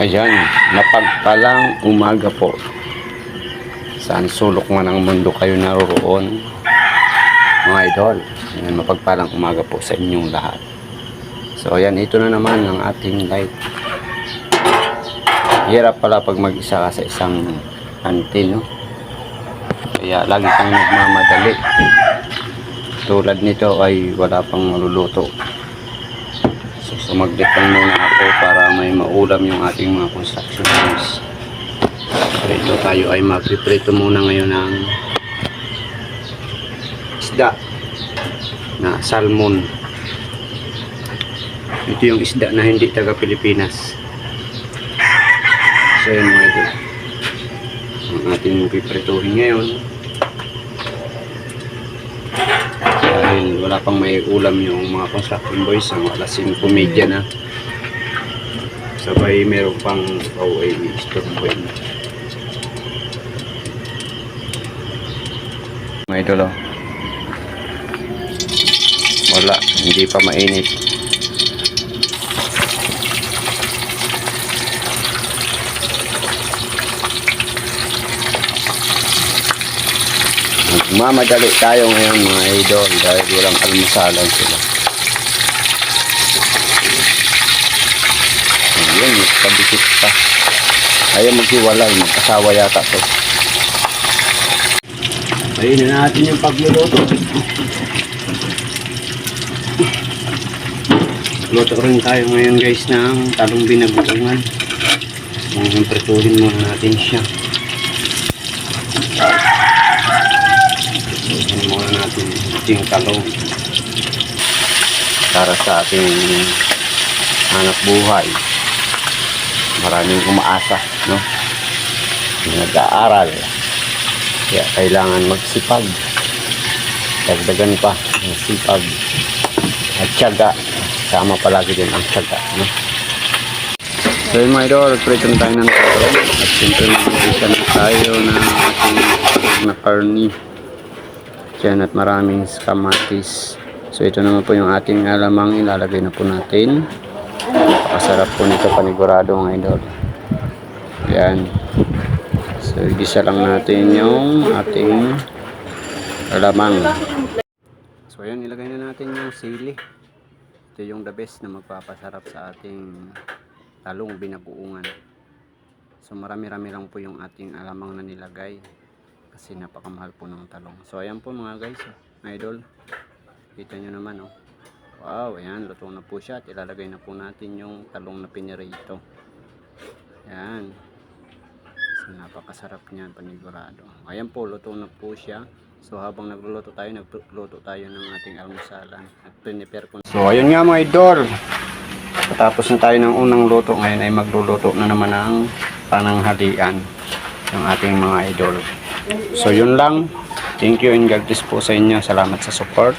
Ayan, mapagpalang umaga po. Saan sulok man ang mundo kayo naroroon. Mga idol, ayan, mapagpalang umaga po sa inyong lahat. So ayan, ito na naman ang ating light. Hirap pala pag mag-isa ka sa isang kantin, no? Kaya lagi kang nagmamadali. Tulad nito ay wala pang maluluto. So sumaglit lang muna ako para may maulam yung ating mga construction teams. So ito tayo ay magpiprito muna ngayon ng isda na salmon. Ito yung isda na hindi taga Pilipinas. So yun mga ito. Ang ating piprituhin ngayon. Dahil wala pang may ulam yung mga construction boys. Ang alas 5 media na. Sabay meron pang OA store boy na. Mga idol oh. Wala, hindi pa mainit. Mamadali tayo ngayon mga idol dahil walang almusalan sila. Ayun, magkabikit pa. Ayaw maghiwalay, magkasawa yata to. Ayun na natin yung pagluluto. Luto rin tayo ngayon guys ng talong binagutungan. Ang prituhin muna natin siya. Prituhin muna yung talong. Para sa ating anak buhay. Maraming umaasa, no? Nag-aaral. Kaya kailangan magsipag. Dagdagan pa ng sipag at tiyaga. Sama palagi din ang tiyaga. No? So yun mga idol, prito na tayo ng talong. At siyempre mag-isa na tayo na ating na karni. Diyan at maraming kamatis. So ito naman po yung ating alamang ilalagay na po natin. Napakasarap po nito panigurado mga idol. Yan. So, igisa lang natin yung ating alamang. So, ayan, ilagay na natin yung sili. Ito yung the best na magpapasarap sa ating talong binabuungan. So, marami-rami lang po yung ating alamang na nilagay. Kasi napakamahal po ng talong. So, ayan po mga guys, oh, idol. Kita nyo naman, oh. Wow, ayan, luto na po siya. At ilalagay na po natin yung talong na pinirito. Ayan. So, napakasarap niyan, panigurado. Ayan po, luto na po siya. So, habang nagluluto tayo, nagluto tayo ng ating almusalan. At prepare ko. So, ayun nga mga idol. Patapos na tayo ng unang luto, ngayon ay magluluto na naman ng pananghalian ng ating mga idol. So, yun lang. Thank you and God bless po sa inyo. Salamat sa support.